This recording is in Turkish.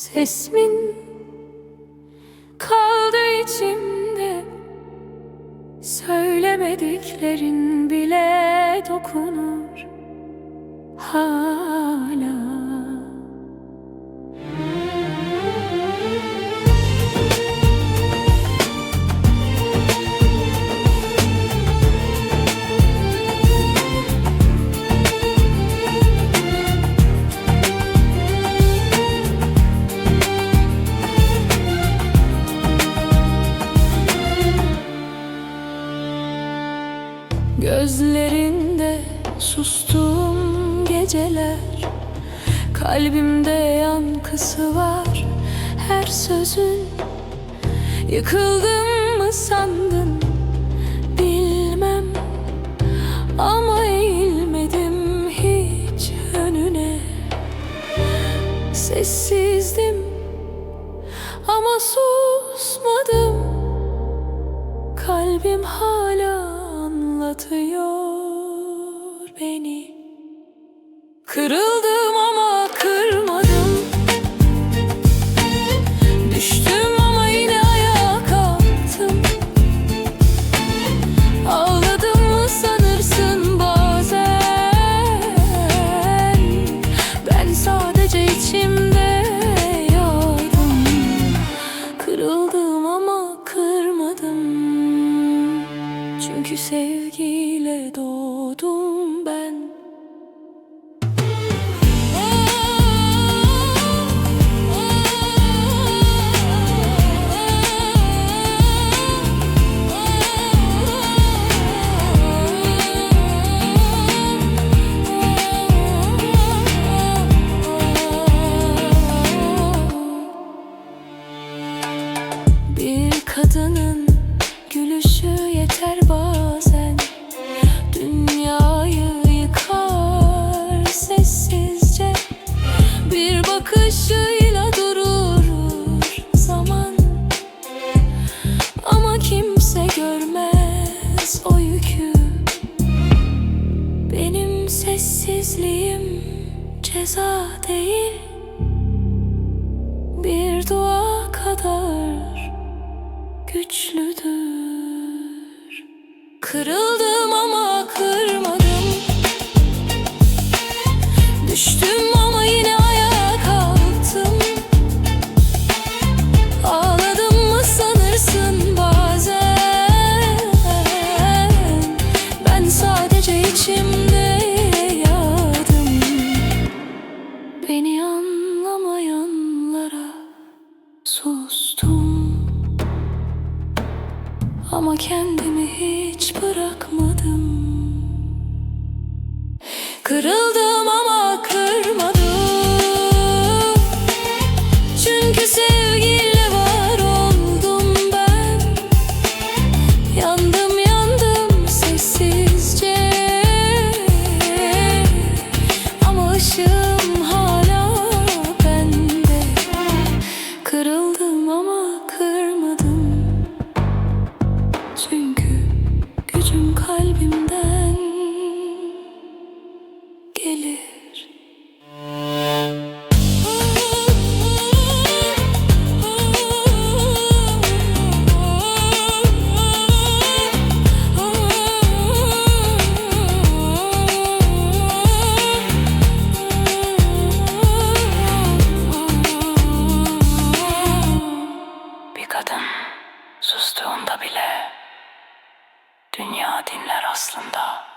Sesmin kaldı içimde. Söylemediklerin bile dokunur. Hala Gözlerinde sustum geceler. Kalbimde yankısı var her sözün. Yıkıldım mı sandın? Bilmem. Ama eğilmedim hiç önüne. Sessizdim ama susmadım. Kalbim hala anlatıyor beni. Kırıldım ama doğdum ben. Bir kadının sessizliğim ceza değil. Bir dua kadar güçlüdür. Kırıldım ama kırmadım. Düştüm ama yine ama kendimi hiç bırakmadım. Kırıldım ama kırmadım. Çünkü sevgiyle var oldum ben. Yandım yandım sessizce. Ama ışığım hala bende. Kırıldım ama sustuğunda bile dünya dinler aslında.